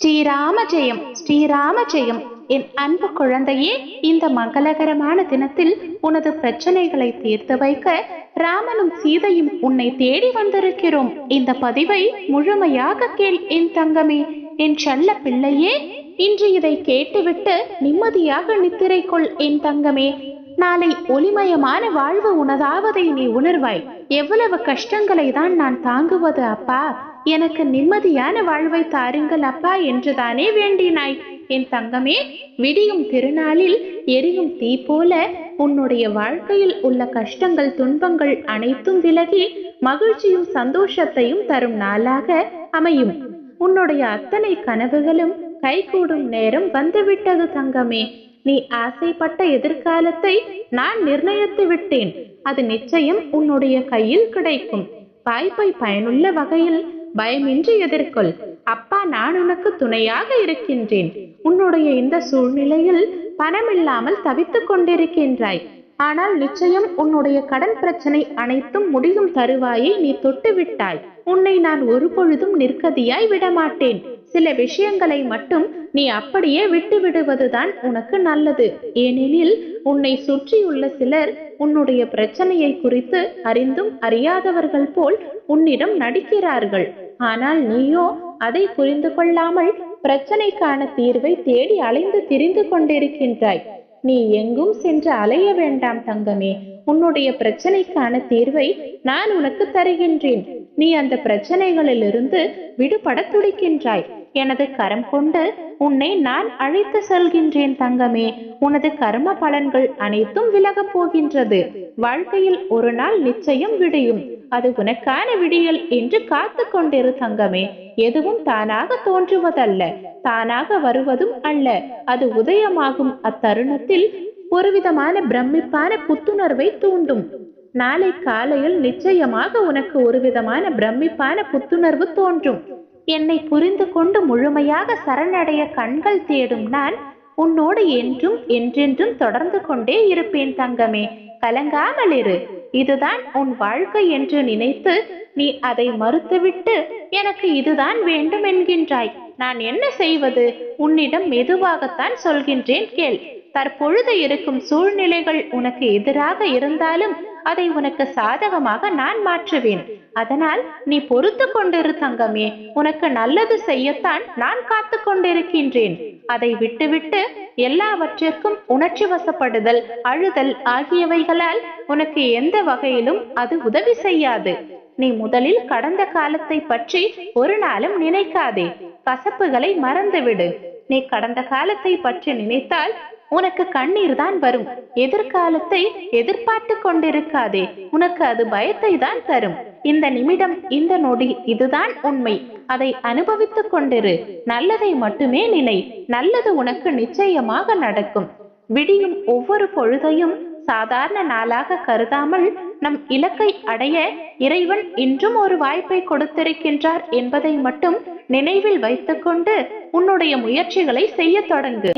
ஸ்ரீராம ஜெயம் ஸ்ரீராம ஜெயம் என் அன்பு குழந்தையே இந்த மங்களகரமான தினத்தில் உனது பிரச்சனைகளை தீர்த்து வைக்க ராமனும் சீதையும் உன்னை தேடி வந்திருக்கிறோம். இந்த பதிவை முழுமையாக கேள் என் தங்கமே. என் செல்ல பிள்ளையே இன்று இதை கேட்டுவிட்டு நிம்மதியாக நித்திரை கொள் என் தங்கமே. நாளை ஒளிமயமான வாழ்வு உனதாவதை நீ உணர்வாய். எவ்வளவு கஷ்டங்களை தான் நான் தாங்குவது அப்பா. எனக்கு நிம்மதியான வாழ்வை தாருங்கள் அப்பா என்றுதானே வேண்டினாய். என் தங்கமே விடியும் திருநாளில் எரியும் தீ போல உன்னுடைய வாழ்க்கையில் உள்ள கஷ்டங்கள் துன்பங்கள் அனைத்தும் விலகி மகிழ்ச்சியும் சந்தோஷத்தையும் தரும் நாளாக அமையும். உன்னுடைய அத்தனை கனவுகளும் கைகூடும் நேரம் வந்துவிட்டது தங்கமே. நீ ஆசைப்பட்ட எதிர்காலத்தை நான் நிர்ணயித்து விட்டேன். அது நிச்சயம் உன்னுடைய கையில் கிடைக்கும். வாய்ப்பை பயனுள்ள வகையில் பயமின்றி எதிர்கொள். அப்பா நான் உனக்கு துணையாக இருக்கின்றேன். உன்னுடைய இந்த சூழ்நிலையில் பணமில்லாமல் தவித்துக் கொண்டிருக்கின்றாய். ஆனால் நிச்சயம் உன்னுடைய கடன் பிரச்சனை அனைத்தும் முடியும் தருவாயை நீ தொட்டு விட்டாய் உன்னை நான் ஒரு பொழுதும் நிற்கதியாய் விடமாட்டேன். சில விஷயங்களை மட்டும் நீ அப்படியே விட்டு விடுவதுதான் உனக்கு நல்லது. ஏனெனில் உன்னை சுற்றியுள்ள சிலர் உன்னுடைய பிரச்சனையை குறித்து அறிந்தும் அறியாதவர்கள் போல் உன்னிடம் நடிக்கிறார்கள். ஆனால் நீயோ அதை புரிந்து கொள்ளாமல் பிரச்சனைக்கான தீர்வை தேடி அலைந்து திரிந்து கொண்டிருக்கின்றாய். நீ எங்கும் சென்று அலைய வேண்டாம் தங்கமே. உன்னுடைய பிரச்சனைக்கான தீர்வை நான் உனக்கு தருகின்றேன். நீ அந்த பிரச்சனைகளிலிருந்து விடுபட துடிக்கின்றாய். எனது கரம் கொண்டு உன்னை நான் அழைத்து செல்கின்றேன் தங்கமே. உனது கர்ம பலன்கள் அனைத்தும் விலகப் போகின்றது. வாழ்க்கையில் ஒரு நாள் நிச்சயம் விடியும். அது உனக்கான விடியல் என்று காத்து கொண்டிரு தங்கமே. எதுவும் தானாக தோன்றுவதல்ல. தானாக வருவதும் அல்ல. அது உதயமாகும் அத்தருணத்தில் ஒருவிதமான பிரமிப்பான புத்துணர்வை தூண்டும். நாளை காலையில் நிச்சயமாக உனக்கு ஒருவிதமான பிரமிப்பான புத்துணர்வு தோன்றும். என்னை புரிந்து கொண்டு முழுமையாக சரணடைய கண்கள் தேடும் நான் உன்னோடு என்றும் என்றென்றும் தொடர்ந்து கொண்டே இருப்பேன் தங்கமே. கலங்காமல் இரு. இதுதான் உன் வாழ்க்கை என்று நினைத்து நீ அதை மறுத்துவிட்டு எனக்கு இதுதான் வேண்டும் என்கின்றாய். நான் என்ன செய்வது? உன்னிடம் மெதுவாகத்தான் சொல்கின்றேன் கேள். தற்பொழுது இருக்கும் சூழ்நிலைகள் உனக்கு எதிராக இருந்தாலும் அதை உனக்கு சாதகமாக நான் மாற்றுவேன். அதனால் நீ பொறுத்து கொண்டிரு தங்கமே. உனக்கு நல்லது செய்யத்தான் நான் காத்து கொண்டிருக்கின்றேன். அதை விட்டுவிட்டு எல்லாவற்றிற்கும் உணர்ச்சி வசப்படுதல் அழுதல் ஆகியவைகளால் உனக்கு எந்த வகையிலும் அது உதவி செய்யாது. நீ முதலில் கடந்த காலத்தை பற்றி ஒரு நாளும் நினைக்காதே. கசப்புகளை மறந்துவிடு. நீ கடந்த காலத்தை பற்றி நினைத்தால் உனக்கு கண்ணீர் தான் வரும். எதிர்காலத்தை எதிர்பார்த்து கொண்டிருக்காதே. உனக்கு அது பயத்தை தான் தரும். இந்த நிமிடம் இந்த நொடி இதுதான் உண்மை. அதை அனுபவித்துக் கொண்டிரு. நல்லதை மட்டுமே நினை. நல்லது உனக்கு நிச்சயமாக நடக்கும். விடியும் ஒவ்வொரு பொழுதையும் சாதாரண நாளாக கருதாமல் நம் இலக்கை அடைய இறைவன் இன்றும் ஒரு வாய்ப்பை கொடுத்திருக்கின்றார் என்பதை மட்டும் நினைவில் வைத்துக்கொண்டு உன்னுடைய முயற்சிகளை செய்ய தொடங்கு.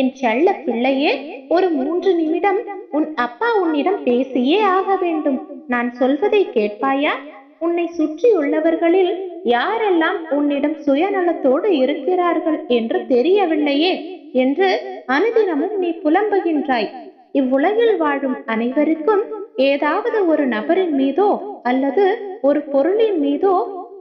என் செல்ல பிள்ளையே ஒரு மூன்று நிமிடம் உன் அப்பா உன்னிடம் பேசியே ஆக வேண்டும். நான் சொல்வதை கேட்பாயா? உன்னை சுற்றியுள்ளவர்களில் யாரெல்லாம் உன்னிடம் சுயநலத்தோடு இருக்கிறார்கள் என்று தெரியவில்லையே என்று அனுதினமும் நீ புலம்புகின்றாய். இவ்வுலகில் வாழும் அனைவருக்கும் ஏதாவது ஒரு நபரின் மீதோ அல்லது ஒரு பொருளின் மீதோ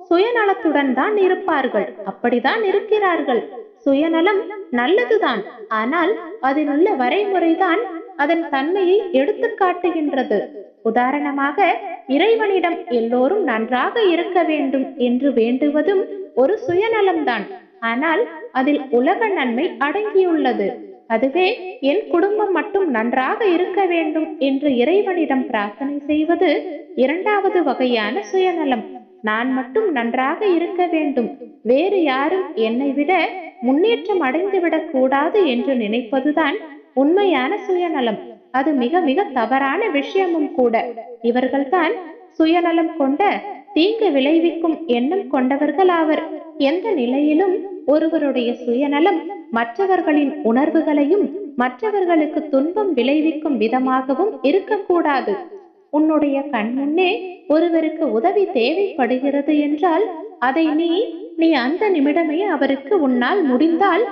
சுயநலத்துடன் தான் இருப்பார்கள். அப்படிதான் இருக்கிறார்கள். சுயநலம் நல்லதுதான். ஆனால் அதிலுள்ள வரைமுறைதான் அதன் தன்மையை எடுத்து காட்டுகின்றது. உதாரணமாக இறைவனிடம் எல்லோரும் நன்றாக இருக்க வேண்டும் என்று வேண்டுவதும் ஒரு சுயநலம்தான். ஆனால் அதில் உலக நன்மை அடங்கியுள்ளது. அதுவே என் குடும்பம் மட்டும் நன்றாக இருக்க வேண்டும் என்று இறைவனிடம் பிரார்த்தனை செய்வது இரண்டாவது வகையான சுயநலம். நான் மட்டும் நன்றாக இருக்க வேண்டும். வேறு யாரும் என்னை விட முன்னேற்றம் அடைந்துவிடக் கூடாது என்று நினைப்பதுதான் உண்மையான சுயநலம். அது மிக மிக தவறான விஷயமும் கூட. இவர்கள்தான் சுயநலம் கொண்ட தீங்கு விளைவிக்கும் எண்ணம் கொண்டவர்கள் ஆவர் எந்த நிலையிலும் ஒருவருடைய சுயநலம் மற்றவர்களின் உணர்வுகளையும் மற்றவர்களுக்கு துன்பம் விளைவிக்கும் விதமாகவும் இருக்கக்கூடாது. உன்னுடைய கண் முன்னே ஒருவருக்கு உதவி தேவைப்படுகிறது என்றால் அதை நீ நீ அந்த நிமிடமே அவருக்கு உன்னால் முடிந்தால்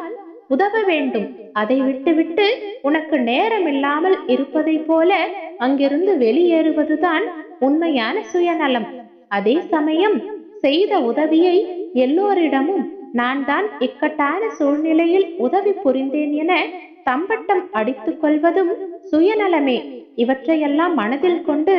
உதவ வேண்டும். அதை விட்டுவிட்டு உனக்கு நேரம் இல்லாமல் இருப்பதைப் போல அங்கிருந்து வெளியேறுவதுதான் உண்மையான சுயநலம். அதே சமயம் செய்த உதவியை எல்லோரிடமும் நான் தான் இக்கட்டான சூழ்நிலையில் உதவி புரிந்தேன் என தம்பட்டம் அடித்துக் கொள்வதும் சுயநலமே. இவற்றையெல்லாம் மனதில் கொண்டு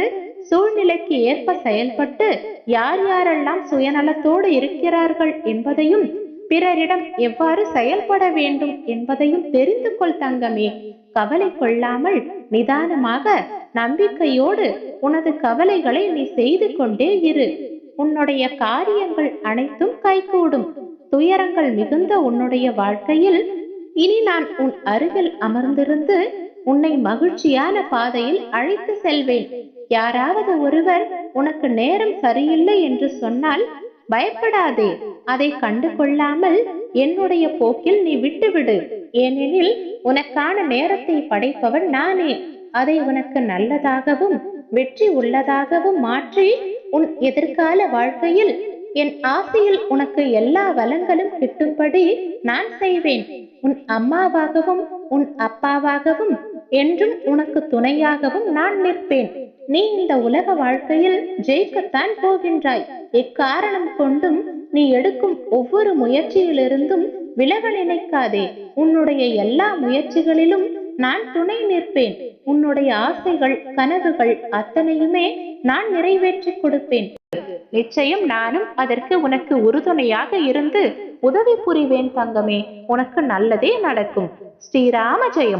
சூழ்நிலைக்கு ஏற்ப செயல்பட்டு யார் யாரெல்லாம் சுயநலத்தோடு இருக்கிறார்கள் என்பதையும் பிறரிடம் எவ்வாறு செயல்பட வேண்டும் என்பதையும் தெரிந்து கொள் தங்கமே. கவலை கொள்ளாமல் நிதானமாக நம்பிக்கையோடு உனது கவலைகளை நீ செய்து கொண்டே இரு. உன்னுடைய காரியங்கள் அனைத்தும் கைகூடும். துயரங்கள் மிகுந்த உன்னுடைய வாழ்க்கையில் இனி நான் உன் அருகில் அமர்ந்திருந்து உன்னை மகிழ்ச்சியான பாதையில் அழைத்து செல்வேன். யாராவது ஒருவர் உனக்கு நேரம் சரியில்லை என்று சொன்னால் பயப்படாதே. அதை கண்டு கொள்ளாமல் என்னுடைய போக்கில் நீ விட்டுவிடு. ஏனெனில் உனக்கான நேரத்தை படைப்பவன் நானே. அதை உனக்கு நல்லதாகவும் வெற்றி உள்ளதாகவும் மாற்றி உன் எதிர்கால வாழ்க்கையில் என் ஆசையில் உனக்கு எல்லா வளங்களும் கிட்டும்படி நான் செய்வேன். உன் அம்மாவாகவும் உன் அப்பாவாகவும் என்றும் உனக்கு துணையாகவும் நான் நிற்பேன். நீ இந்த உலக வாழ்க்கையில் ஜெயிக்கத்தான் போகின்றாய். எக்காரணம் கொண்டும் நீ எடுக்கும் ஒவ்வொரு முயற்சியிலிருந்தும் விலக நினைக்காதே. உன்னுடைய எல்லா முயற்சிகளிலும் நான் துணை நிற்பேன். உன்னுடைய ஆசைகள் கனவுகள் அத்தனையுமே நான் நிறைவேற்றி கொடுப்பேன். நிச்சயம் நானும் அதற்கு உனக்கு உறுதுணையாக இருந்து உதவி புரிவேன் தங்கமே. உனக்கு நல்லதே நடக்கும். ஸ்ரீராம ஜெயம்.